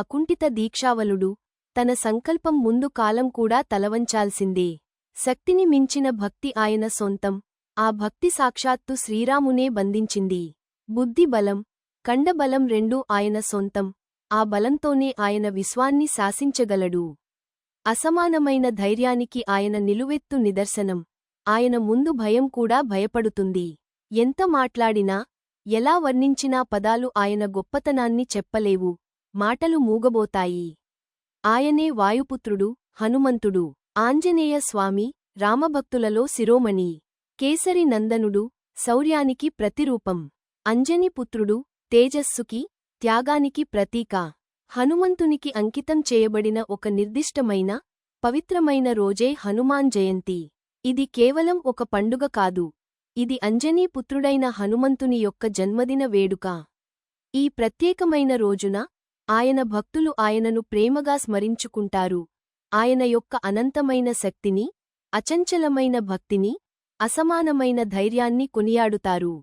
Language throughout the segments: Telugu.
అకుంఠిత దీక్షావలుడు తన సంకల్పం ముందు కాలం కూడా తలవంచాల్సిందే. శక్తిని మించిన భక్తి ఆయన సొంతం. ఆ భక్తి సాక్షాత్తు శ్రీరామునే బంధించింది. బుద్ధి బలం కండబలం రెండూ ఆయన సొంతం. ఆ బలంతోనే ఆయన విశ్వాన్ని శాసించగలడు. అసమానమైన ధైర్యానికి ఆయన నిలువెత్తు నిదర్శనం. ఆయన ముందు భయం కూడా భయపడుతుంది. ఎంత మాట్లాడినా ఎలా వర్ణించినా పదాలు ఆయన గొప్పతనాన్ని చెప్పలేవు. మాటలు మూగబోతాయి. ఆయనే వాయుపుత్రుడు హనుమంతుడు ఆంజనేయ స్వామి రామభక్తులలో శిరోమణి కేసరి నందనుడు శౌర్యానికి ప్రతిరూపం అంజనిపుత్రుడు తేజస్సుకి త్యాగానికి ప్రతీక హనుమంతునికి అంకితం చేయబడిన ఒక నిర్దిష్టమైన పవిత్రమైన రోజే హనుమాన్ జయంతి. ఇది కేవలం ఒక పండుగ కాదు. ఇది అంజనీపుత్రుడైన హనుమంతుని యొక్క జన్మదిన వేడుక. ఈ ప్రత్యేకమైన రోజున ఆయన భక్తులు ఆయనను ప్రేమగా స్మరించుకుంటారు. ఆయన యొక్క అనంతమైన శక్తిని అచంచలమైన భక్తిని అసమానమైన ధైర్యాన్ని కొనియాడుతారు.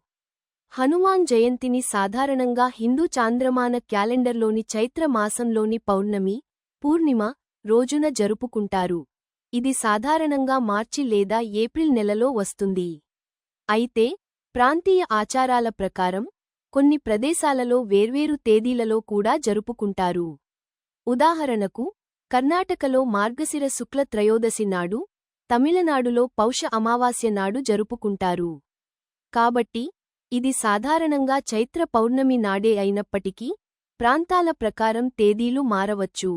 హనుమాన్ జయంతిని సాధారణంగా హిందూ చాంద్రమాన క్యాలెండర్లోని చైత్ర మాసంలోని పౌర్ణమి పూర్ణిమ రోజున జరుపుకుంటారు. ఇది సాధారణంగా మార్చి లేదా ఏప్రిల్ నెలలో వస్తుంది. అయితే ప్రాంతీయ ఆచారాల ప్రకారం కొన్ని ప్రదేశాలలో వేర్వేరు తేదీలలో కూడా జరుపుకుంటారు. ఉదాహరణకు కర్ణాటకలో మార్గశిర శుక్ల త్రయోదశి నాడు తమిళనాడులో పౌష అమావాస్య నాడు జరుపుకుంటారు. కాబట్టి ఇది సాధారణంగా చైత్ర పౌర్ణమి నాడే అయినప్పటికీ ప్రాంతాల ప్రకారం తేదీలు మారవచ్చు.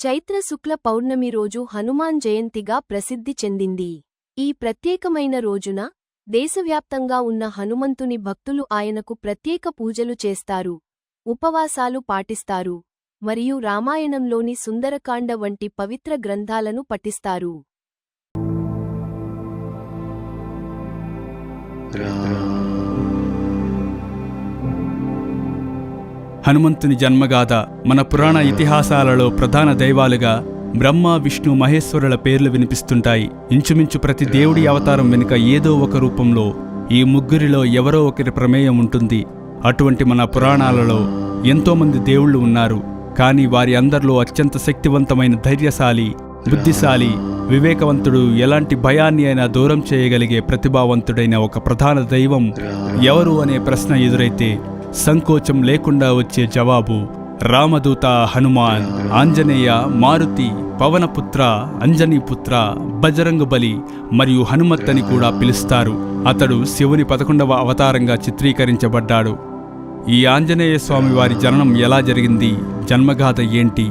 చైత్ర శుక్ల పౌర్ణమి రోజు హనుమాన్ జయంతిగా ప్రసిద్ధి చెందింది. ఈ ప్రత్యేకమైన రోజున దేశవ్యాప్తంగా ఉన్న హనుమంతుని భక్తులు ఆయనకు ప్రత్యేక పూజలు చేస్తారు ఉపవాసాలు పాటిస్తారు మరియు రామాయణంలోని సుందరకాండ వంటి పవిత్ర గ్రంథాలను పఠిస్తారు. హనుమంతుని జన్మగాథ మన పురాణ ఇతిహాసాలలో ప్రధాన దైవాలుగా బ్రహ్మ విష్ణు మహేశ్వరుల పేర్లు వినిపిస్తుంటాయి. ఇంచుమించు ప్రతి దేవుడి అవతారం వెనుక ఏదో ఒక రూపంలో ఈ ముగ్గురిలో ఎవరో ఒకరి ప్రమేయం ఉంటుంది. అటువంటి మన పురాణాలలో ఎంతోమంది దేవుళ్ళు ఉన్నారు. కానీ వారి అందరిలో అత్యంత శక్తివంతమైన ధైర్యశాలి బుద్ధిశాలి వివేకవంతుడు ఎలాంటి భయాన్ని అయినా దూరం చేయగలిగే ప్రతిభావంతుడైన ఒక ప్రధాన దైవం ఎవరు అనే ప్రశ్న ఎదురైతే సంకోచం లేకుండా వచ్చే జవాబు రామదూత హనుమాన్ ఆంజనేయ మారుతి పవనపుత్ర అంజనీపుత్ర బజరంగబలి మరియు హనుమత్ అని కూడా పిలుస్తారు. అతడు శివుని పదకొండవ అవతారంగా చిత్రీకరించబడ్డాడు. ఈ ఆంజనేయ స్వామి వారి జననం ఎలా జరిగింది? జన్మగాథ ఏంటి?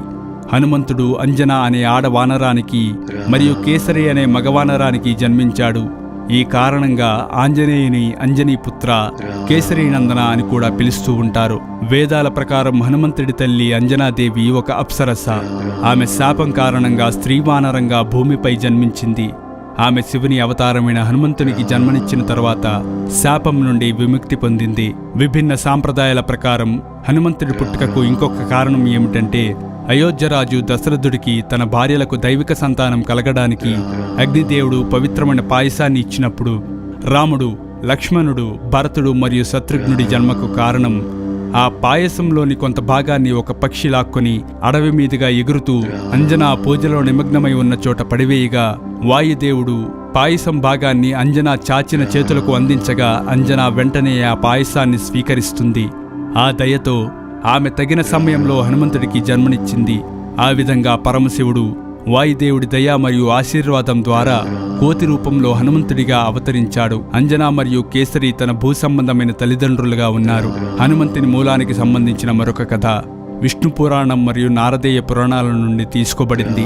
హనుమంతుడు అంజన అనే ఆడవానరానికి మరియు కేసరి అనే మగవానరానికి జన్మించాడు. ఈ కారణంగా ఆంజనేయుని అంజనీపుత్ర కేసరీనందన అని కూడా పిలుస్తూ ఉంటారు. వేదాల ప్రకారం హనుమంతుడి తల్లి అంజనాదేవి ఒక అప్సరస. ఆమె శాపం కారణంగా స్త్రీవానరంగా భూమిపై జన్మించింది. ఆమె శివుని అవతారమైన హనుమంతునికి జన్మనిచ్చిన తర్వాత శాపం నుండి విముక్తి పొందింది. విభిన్న సాంప్రదాయాల ప్రకారం హనుమంతుడి పుట్టుకకు ఇంకొక కారణం ఏమిటంటే అయోధ్యరాజు దశరథుడికి తన భార్యలకు దైవిక సంతానం కలగడానికి అగ్నిదేవుడు పవిత్రమైన పాయసాన్ని ఇచ్చినప్పుడు రాముడు లక్ష్మణుడు భరతుడు మరియు శత్రుఘ్నుడి జన్మకు కారణం ఆ పాయసంలోని కొంత భాగాన్ని ఒక పక్షి లాక్కొని అడవి మీదుగా ఎగురుతూ అంజనా పూజలో నిమగ్నమై ఉన్న చోట పడివేయగా వాయుదేవుడు పాయసం భాగాన్ని అంజనా చాచిన చేతులకు అందించగా అంజనా వెంటనే ఆ పాయసాన్ని స్వీకరిస్తుంది. ఆ దయతో ఆమె తగిన సమయంలో హనుమంతుడికి జన్మనిచ్చింది. ఆ విధంగా పరమశివుడు వాయుదేవుడి దయ మరియు ఆశీర్వాదం ద్వారా కోతి రూపంలో హనుమంతుడిగా అవతరించాడు. అంజనా మరియు కేసరి తన భూ సంబంధమైన తల్లిదండ్రులుగా ఉన్నారు. హనుమంతుని మూలానికి సంబంధించిన మరొక కథ విష్ణు పురాణం మరియు నారదేయ పురాణాల నుండి తీసుకోబడింది.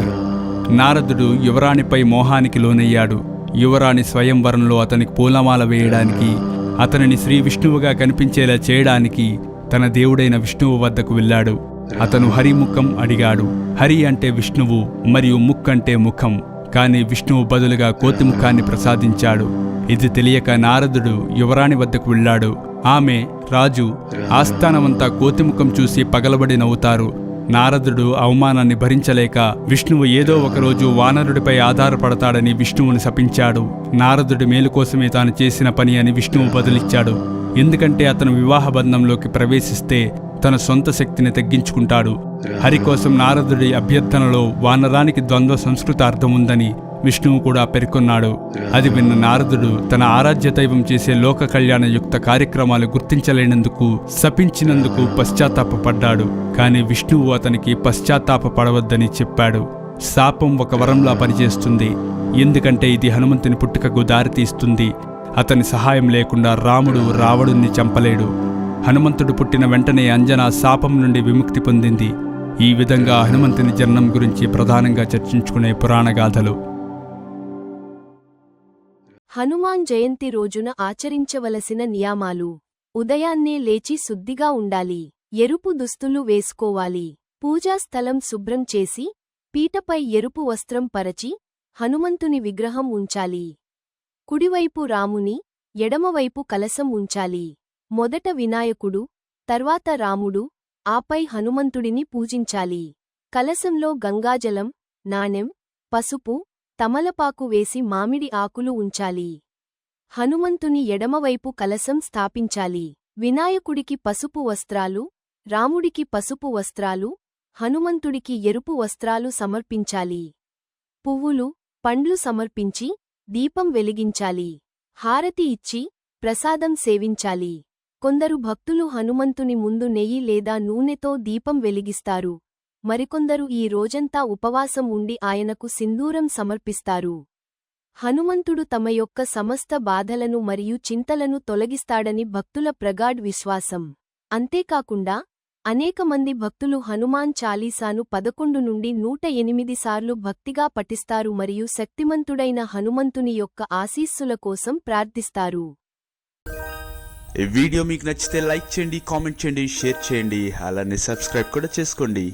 నారదుడు యువరాణిపై మోహానికి లోనయ్యాడు. యువరాణి స్వయంవరంలో అతనికి పూలమాల వేయడానికి అతనిని శ్రీ విష్ణువుగా కనిపించేలా చేయడానికి తన దేవుడైన విష్ణువు వద్దకు వెళ్ళాడు. అతను హరిముఖం అడిగాడు. హరి అంటే విష్ణువు మరియు ముక్ అంటే ముఖం. కాని విష్ణువు బదులుగా కోతిముఖాన్ని ప్రసాదించాడు. ఇది తెలియక నారదుడు యువరాణి వద్దకు వెళ్ళాడు. ఆమె రాజు ఆస్థానమంతా కోతిముఖం చూసి పగలబడి నవ్వుతారు. నారదుడు అవమానాన్ని భరించలేక విష్ణువు ఏదో ఒకరోజు వానరుడిపై ఆధారపడతాడని విష్ణువుని శపించాడు. నారదుడి మేలు కోసమే తాను చేసిన పని అని విష్ణువు బదులిచ్చాడు. ఎందుకంటే అతను వివాహ బంధంలోకి ప్రవేశిస్తే తన సొంత శక్తిని తగ్గించుకుంటాడు. హరి కోసం నారదుడి అభ్యర్థనలో వానరానికి ద్వంద్వ సంస్కృత అర్థం ఉందని విష్ణువు కూడా పేర్కొన్నాడు. అది విన్న నారదుడు తన ఆరాధ్య దైవం చేసే లోక కళ్యాణ యుక్త కార్యక్రమాలు గుర్తించలేనందుకు శపించినందుకు పశ్చాత్తాపడ్డాడు కానీ విష్ణువు అతనికి పశ్చాత్తాపపడవద్దని చెప్పాడు. శాపం ఒక వరంలా పనిచేస్తుంది. ఎందుకంటే ఇది హనుమంతుని పుట్టుకకు దారితీస్తుంది. అతని సహాయం లేకుండా రాముడు రావణుణ్ణి చంపలేడు. హనుమంతుడు పుట్టిన వెంటనే అంజన శాపం నుండి విముక్తి పొందింది. ఈ విధంగా హనుమంతుని జన్మం గురించి ప్రధానంగా చర్చించుకునే పురాణగాథలు హనుమాన్ జయంతి రోజున ఆచరించవలసిన నియామాలు. ఉదయాన్నే లేచి శుద్ధిగా ఉండాలి. ఎరుపు దుస్తులు వేసుకోవాలి. పూజాస్థలం శుభ్రం చేసి పీటపై ఎరుపు వస్త్రం పరచి హనుమంతుని విగ్రహం ఉంచాలి. కుడివైపు రాముని ఎడమవైపు కలసం ఉంచాలి. మొదట వినాయకుడు తర్వాత రాముడు ఆపై హనుమంతుడిని పూజించాలి. కలసంలో గంగాజలం నాణెం పసుపు తమలపాకు వేసి మామిడి ఆకులు ఉంచాలి. హనుమంతుని ఎడమవైపు కలసం స్థాపించాలి. వినాయకుడికి పసుపు వస్త్రాలు రాముడికి పసుపు వస్త్రాలు హనుమంతుడికి ఎరుపు వస్త్రాలు సమర్పించాలి. పువ్వులు పండ్లు సమర్పించి దీపం వెలిగించాలి. హారతి ఇచ్చి ప్రసాదం సేవించాలి. కొందరు భక్తులు హనుమంతుని ముందు నెయ్యి లేదా నూనెతో దీపం వెలిగిస్తారు. మరికొందరు ఈ రోజంతా ఉపవాసం ఉండి ఆయనకు సింధూరం సమర్పిస్తారు. హనుమంతుడు తమ యొక్క సమస్త బాధలను మరియు చింతలను తొలగిస్తాడని భక్తుల ప్రగాఢ్ విశ్వాసం. అంతేకాకుండా అనేక మంది భక్తులు హనుమాన్ చాలీసాను పదకొండు నుండి నూట ఎనిమిది సార్లు భక్తిగా పఠిస్తారు మరియు శక్తిమంతుడైన హనుమంతుని యొక్క ఆశీస్సుల కోసం ప్రార్థిస్తారు. ఈ వీడియో మీకు నచ్చితే లైక్ చేయండి కామెంట్ చేయండి షేర్ చేయండి అలానే సబ్స్క్రైబ్ కూడా చేసుకోండి.